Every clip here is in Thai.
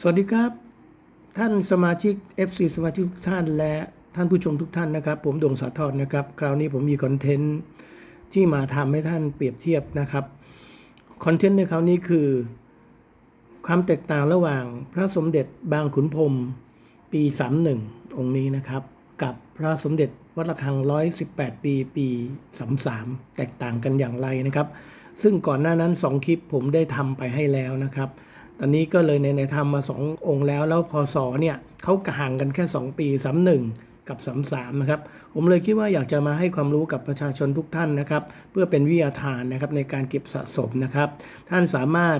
สวัสดีครับ ท่านสมาชิก FC สมาชิกทุกท่านและท่านผู้ชมทุกท่านนะครับ ผมดวงสาธรนะครับ คราวนี้ผมมีคอนเทนต์ที่มาทำให้ท่านเปรียบเทียบนะครับคอนเทนต์ในคราวนี้คือ ความแตกต่างระหว่างพระสมเด็จบางขุนพรมปี 31 องค์นี้นะครับ กับพระสมเด็จวัดระฆัง 118 ปีปี 33 แตกต่างกันอย่างไรนะครับ ซึ่งก่อนหน้านั้น 2 คลิปผมได้ทำไปให้แล้วนะครับ ตอนนี้ก็เลยในในทำมา 2 องค์แล้ว แล้วพศเนี่ยเขาห่างกันแค่ 2 ปี31กับ33นะครับ ผมเลยคิดว่าอยากจะมาให้ความรู้กับประชาชนทุกท่านนะครับ เพื่อเป็นวิทยาทานนะครับในการเก็บสะสมนะครับ ท่านสามารถ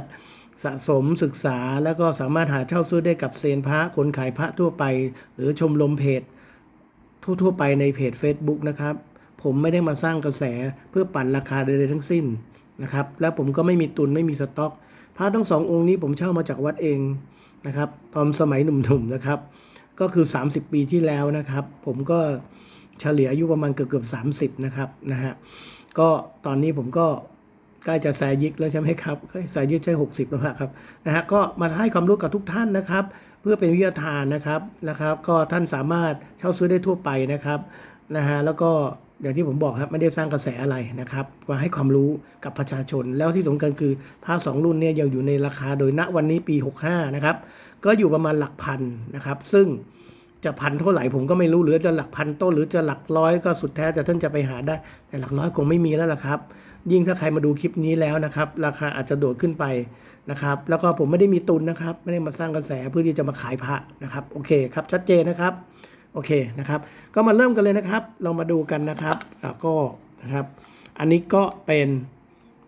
สะสมศึกษาแล้วก็สามารถหาเช่าซื้อได้กับเซียนพระคนขายพระทั่วไป หรือชมรมเพจ ทั่วๆไปในเพจ Facebook นะครับ ผมไม่ได้มาสร้างกระแสเพื่อปั่นราคาใดๆทั้งสิ้นนะครับ แล้วผมก็ไม่มีตุนไม่มีสต็อก พระทั้งสององค์นี้ผมเช่ามาจากวัดเองนะครับตอนสมัยหนุ่มๆนะครับ ก็คือ 30 ปีที่แล้วนะครับ ผมก็เฉลี่ยอายุประมาณเกือบเกือบๆ30นะครับนะฮะก็ตอนนี้ผมก็ใกล้จะแซยิกแล้วใช่ไหมครับแซยิกใช่ 60 แล้วครับนะฮะก็มาให้ความรู้กับทุกท่านนะครับ เพื่อเป็นวิทยาทานนะครับนะครับ ก็ท่านสามารถเช่าซื้อได้ทั่วไปนะครับนะฮะแล้วก็ อย่างที่ผมบอกครับไม่ได้สร้างกระแสอะไรนะครับมาให้ความรู้กับประชาชน แล้วที่สำคัญคือผ้าสองรุ่นเนี่ยยังอยู่ในราคาโดยณวันนี้ปี 65 นะครับ ก็อยู่ประมาณหลักพันนะครับ ซึ่งจะพันเท่าไหร่ผมก็ไม่รู้หรือจะหลักพันต้นหรือจะหลักร้อยก็สุดแท้แต่ท่านจะไปหาได้ แต่หลักร้อยคงไม่มีแล้วล่ะครับ ยิ่งถ้าใครมาดูคลิปนี้แล้วนะครับ ราคาอาจจะโดดขึ้นไปนะครับ แล้วก็ผมไม่ได้มีตุนนะครับ ไม่ได้มาสร้างกระแสเพื่อที่จะมาขายพระนะครับ โอเคครับชัดเจนนะครับ โอเคนะครับ ก็มาเริ่มกันเลยนะครับ เรามาดูกันนะครับแล้วก็นะครับ อันนี้ก็เป็น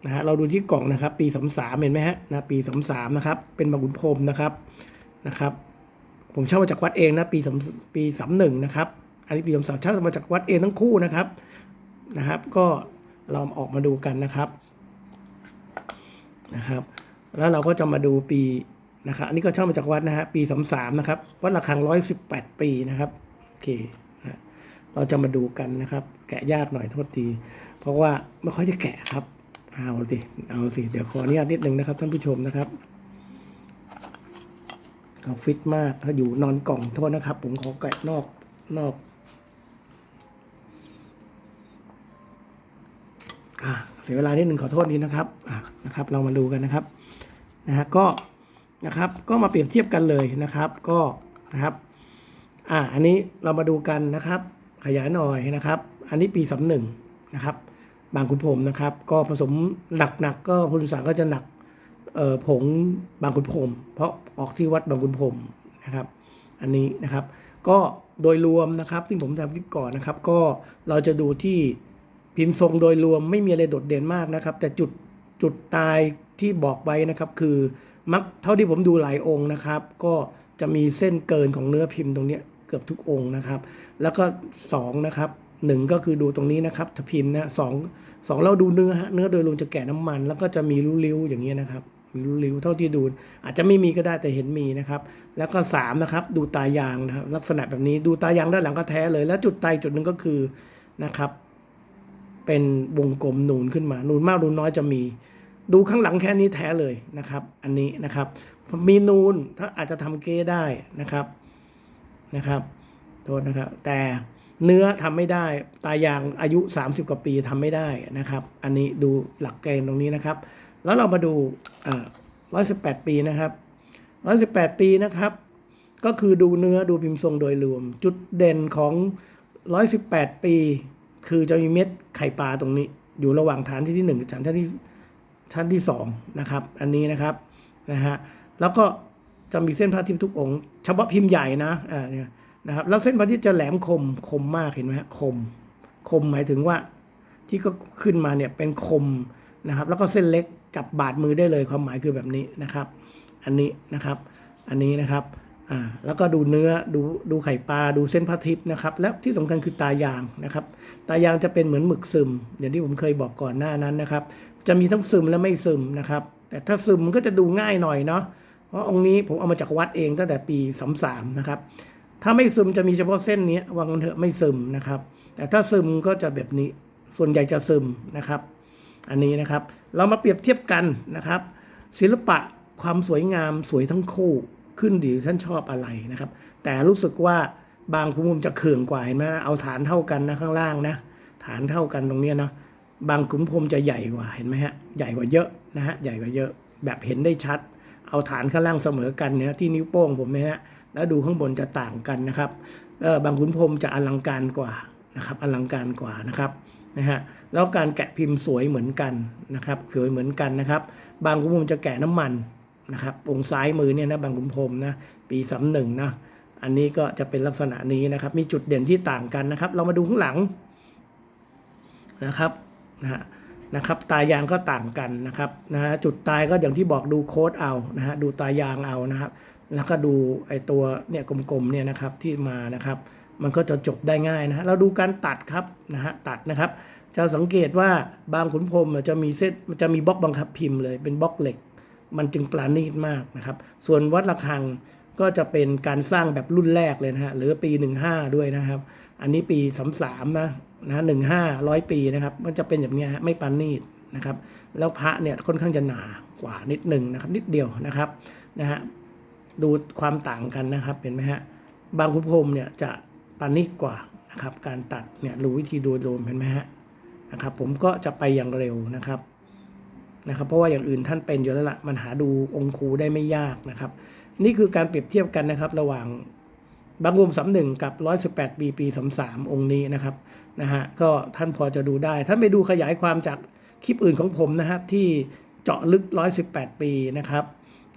นะฮะเราดูที่กล่องนะครับ ปี33เห็นไหมฮะนะปี33นะครับ เป็นบางขุนพรมนะครับนะครับ ผมเช่ามาจากวัดเองนะปีสามปีสามหนึ่งนะครับ อันนี้ปีสามสามเช่ามาจากวัดเองทั้งคู่นะครับนะครับ ก็เราออกมาดูกันนะครับนะครับ แล้วเราก็จะมาดูปีนะครับ อันนี้ก็เช่ามาจากวัดนะฮะปีสามสามนะครับ วัดระฆังร้อยสิบแปดปีนะครับ เคนะเราจะมาดูกันนะครับ แกะยากหน่อยโทษที เพราะว่าไม่ค่อยได้แกะครับ เอาสิเอาสิ เดี๋ยวขออนุญาตนิดนึงนะครับท่านผู้ชมนะครับเขาฟิตมากถ้าอยู่นอนกล่องโทษนะครับ ผมขอแกะนอกนอกอ่าเสียเวลานิดหนึ่งขอโทษนี้นะครับอ่านะครับ เรามาดูกันนะครับนะฮะก็นะครับ ก็มาเปรียบเทียบกันเลยนะครับ ก็นะครับ อ่าอันนี้เรามาดูกันนะครับ ขยายหน่อยนะครับ อันนี้ปีสามหนึ่งนะครับ บางขุนพรมนะครับ ก็ผสมหนักๆกก็พุทธศาสก็จะหนักเอ่อผงบางขุนพรมเพราะออกที่วัดบางขุนพรมนะครับ อันนี้นะครับ ก็โดยรวมนะครับที่ผมทำคลิปก่อนนะครับ ก็เราจะดูที่พิมพ์ทรงโดยรวมไม่มีอะไรโดดเด่นมากนะครับ แต่จุดจุดตายที่บอกไว้นะครับคือมักเท่าที่ผมดูหลายองค์นะครับ ก็จะมีเส้นเกินของเนื้อพิมพ์ตรงเนี้ย เกือบทุกองค์นะครับ แล้วก็สองนะครับหนึ่งก็คือดูตรงนี้นะครับถ้าพิมพ์นะสองสองเราดูเนื้อฮะเนื้อโดยรวมจะแกะน้ำมัน แล้วก็จะมีริ้วๆอย่างเงี้ยนะครับมีริ้วๆเท่าที่ดู อาจจะไม่มีก็ได้แต่เห็นมีนะครับ แล้วก็สามนะครับดูตายางนะครับลักษณะแบบนี้ดูตายางด้านหลังก็แท้เลย แล้วจุดตายจุดหนึ่งก็คือนะครับเป็นวงกลมนูนขึ้นมา นูนมากนูนน้อยจะมี ดูข้างหลังแค่นี้แท้เลยนะครับ อันนี้นะครับ มีนูนถ้าอาจจะทำเก้ได้นะครับ นะครับโทษนะครับแต่เนื้อทำไม่ได้ตายางอายุ 30 กว่าปีทำไม่ได้นะครับ อันนี้ดูหลักเกณฑ์ตรงนี้นะครับ แล้วเรามาดูร้อ่า118ปีนะครับ118ปีนะครับ ก็คือดูเนื้อดูพิมพ์ทรงโดยรวม จุดเด่นของ118ปี คือจะมีเม็ดไข่ปลาตรงนี้ อยู่ระหว่างฐานที่ที่หนึ่งกับฐานที่ชั้นที่สองนะครับ อันนี้นะครับนะฮะแล้วก็ จะมีเส้นพระอาทิตย์ทุกองค์เฉพาะพิมพ์ใหญ่นะอ่าเนี่ยนะครับแล้วเส้นพระอาทิตย์จะแหลมคมคมมากเห็นไหมฮะคม คมหมายถึงว่า ที่ก็ขึ้นมาเนี่ยเป็นคมนะครับ แล้วก็เส้นเล็กจับบาดมือได้เลยความหมายคือแบบนี้นะครับ อันนี้นะครับ อันนี้นะครับอ่าแล้วก็ดูเนื้อดูดูไข่ปลาดูเส้นพระทิตย์นะครับ และที่สำคัญคือตายางนะครับ ตายางจะเป็นเหมือนหมึกซึมอย่างที่ผมเคยบอกก่อนหน้านั้นนะครับ จะมีทั้งซึมและไม่ซึมนะครับ แต่ถ้าซึมมันก็จะดูง่ายหน่อยเนาะ เพราะองค์นี้ผมเอามาจากวัดเองตั้งแต่ปี33นะครับ ถ้าไม่ซึมจะมีเฉพาะเส้นนี้วางกันเถอะไม่ซึมนะครับ แต่ถ้าซึมก็จะแบบนี้ส่วนใหญ่จะซึมนะครับ อันนี้นะครับ เรามาเปรียบเทียบกันนะครับ ศิลปะความสวยงามสวยทั้งคู่ขึ้นดีท่านชอบอะไรนะครับ แต่รู้สึกว่าบางขุมพมจะเขื่องกว่าเห็นไหมเอาฐานเท่ากันนะข้างล่างนะฐานเท่ากันตรงนี้เนาะบางขุมพรมจะใหญ่กว่าเห็นไหมฮะใหญ่กว่าเยอะนะฮะใหญ่กว่าเยอะ แบบเห็นได้ชัด เอาฐานข้างล่างเสมอกันเนี่ยที่นิ้วโป้งผมเนี่ยฮะแล้วดูข้างบนจะต่างกันนะครับเออบางขุนพรมจะอลังการกว่านะครับอลังการกว่านะครับนะฮะแล้วการแกะพิมพ์สวยเหมือนกันนะครับสวยเหมือนกันนะครับ บางขุนพรมจะแกะน้ำมันนะครับองซ้ายมือเนี่ยนะบางขุนพรมนะปีสามหนึ่งนะอันนี้ก็จะเป็นลักษณะนี้นะครับ มีจุดเด่นที่ต่างกันนะครับ เรามาดูข้างหลังนะครับนะฮะ นะครับตายางก็ต่างกันนะครับนะฮะจุดตายก็อย่างที่บอกดูโค้ดเอานะฮะดูตายางเอานะครับแล้วก็ดูไอตัวเนี่ยกลมๆเนี่ยนะครับที่มานะครับ มันก็จะจบได้ง่ายนะฮะเราดูการตัดครับนะฮะตัดนะครับจะสังเกตว่าบางขุนพรมจะมีเส้นมันจะมีบล็อกบังคับพิมพ์เลยเป็นบล็อกเหล็ก มันจึงปราณีตมากนะครับ ส่วนวัดระฆังก็จะเป็นการสร้างแบบรุ่นแรกเลยนะฮะหรือปี 15 ด้วยนะครับ อันนี้ปี33นะนะหนึ่งห้าร้อยปีนะครับ มันจะเป็นแบบนี้ฮะไม่ปราณีตนะครับ แล้วพระเนี่ยค่อนข้างจะหนากว่านิดหนึ่งนะครับ นิดเดียวนะครับนะฮะดูความต่างกันนะครับเห็นไหมฮะบางคุพรมเนี่ยจะปราณีตกว่านะครับ การตัดเนี่ยรู้วิธีดูโดมเห็นไหมฮะนะครับ ผมก็จะไปอย่างเร็วนะครับนะครับ เพราะว่าอย่างอื่นท่านเป็นอยู่แล้วละมันหาดูองคูได้ไม่ยากนะครับ นี่คือการเปรียบเทียบกันนะครับ ระหว่าง บางรวมสามหนึ่งกับร้อยสิบแปดปีปีสามสามองค์นี้นะครับนะฮะก็ท่านพอจะดูได้ ท่านไปดูขยายความจากคลิปอื่นของผมนะครับ ที่เจาะลึกร้อยสิบแปดปีนะครับ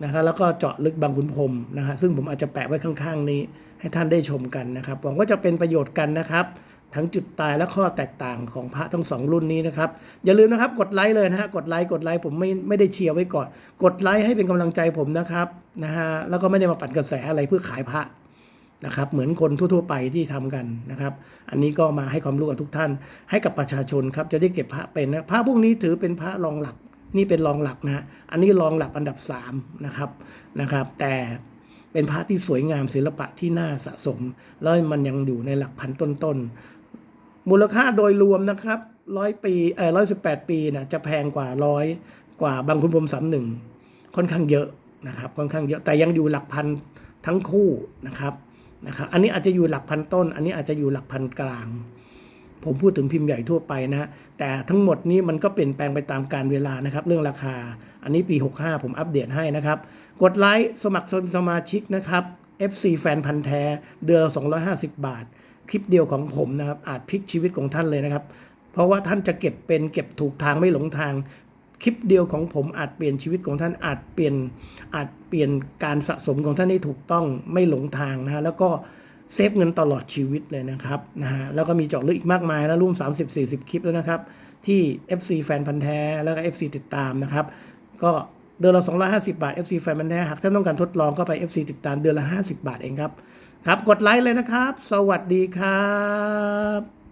นะครับแล้วก็เจาะลึกบางขุนพรมนะฮะซึ่งผมอาจจะแปะไว้ข้างๆ นี้ ให้ท่านได้ชมกันนะครับหวังว่าจะเป็นประโยชน์กันนะครับทั้งจุดตายและข้อแตกต่างของพระทั้งสองรุ่นนี้นะครับ อย่าลืมนะครับกดไลค์เลยนะฮะกดไลค์กดไลค์ผมไม่ไม่ได้เชียร์ไว้ก่อน กดไลค์ให้เป็นกำลังใจผมนะครับนะฮะแล้วก็ไม่ได้มาปั่นกระแสอะไรเพื่อขายพระ นะครับเหมือนคนทั่วๆไปที่ทำกันนะครับ อันนี้ก็มาให้ความรู้กับทุกท่าน ให้กับประชาชนครับจะได้เก็บพระเป็นนะพระพวกนี้ถือเป็นพระรองหลักนี่เป็นรองหลักนะอันนี้รองหลักอันดับสามนะครับนะครับ แต่เป็นพระที่สวยงามศิลปะที่น่าสะสม แล้วมันยังอยู่ในหลักพันต้นๆมูลค่าโดยรวมนะครับร้อยปีเออร้อยสิบแปดปีนะจะแพงกว่าร้อยกว่าบางคุณพรมสามหนึ่งค่อนข้างเยอะนะครับ ค่อนข้างเยอะแต่ยังอยู่หลักพันทั้งคู่นะครับ นะครับอันนี้อาจจะอยู่หลักพันต้น อันนี้อาจจะอยู่หลักพันกลาง ผมพูดถึงพิมพ์ใหญ่ทั่วไปนะฮะแต่ทั้งหมดนี้มันก็เปลี่ยนแปลงไปตามการเวลานะครับ เรื่องราคา อันนี้ปี 65 ผมอัปเดตให้นะครับ กดไลค์สมัครสมาชิกนะครับ FC แฟนพันธ์แท้ เดือนละ250 บาท คลิปเดียวของผมนะครับ อาจพลิกชีวิตของท่านเลยนะครับ เพราะว่าท่านจะเก็บเป็นเก็บถูกทางไม่หลงทาง คลิปเดียวของผมอาจเปลี่ยนชีวิตของท่านอาจเปลี่ยนอาจเปลี่ยนการสะสมของท่านให้ถูกต้องไม่หลงทางนะฮะแล้วก็เซฟเงินตลอดชีวิตเลยนะครับนะฮะแล้วก็มีเจาะลึกอีกมากมายแล้วร่วม 30-40 คลิปแล้วนะครับ ที่ FC แฟนพันธ์แท้แล้วก็ FC ติดตามนะครับ ก็เดือนละ 250 บาท FC แฟนพันธ์แท้หากท่านต้องการทดลองก็ไป FC ติดตามเดือนละ 50 บาทเองครับ ครับ กดไลค์เลยนะครับ สวัสดีครับ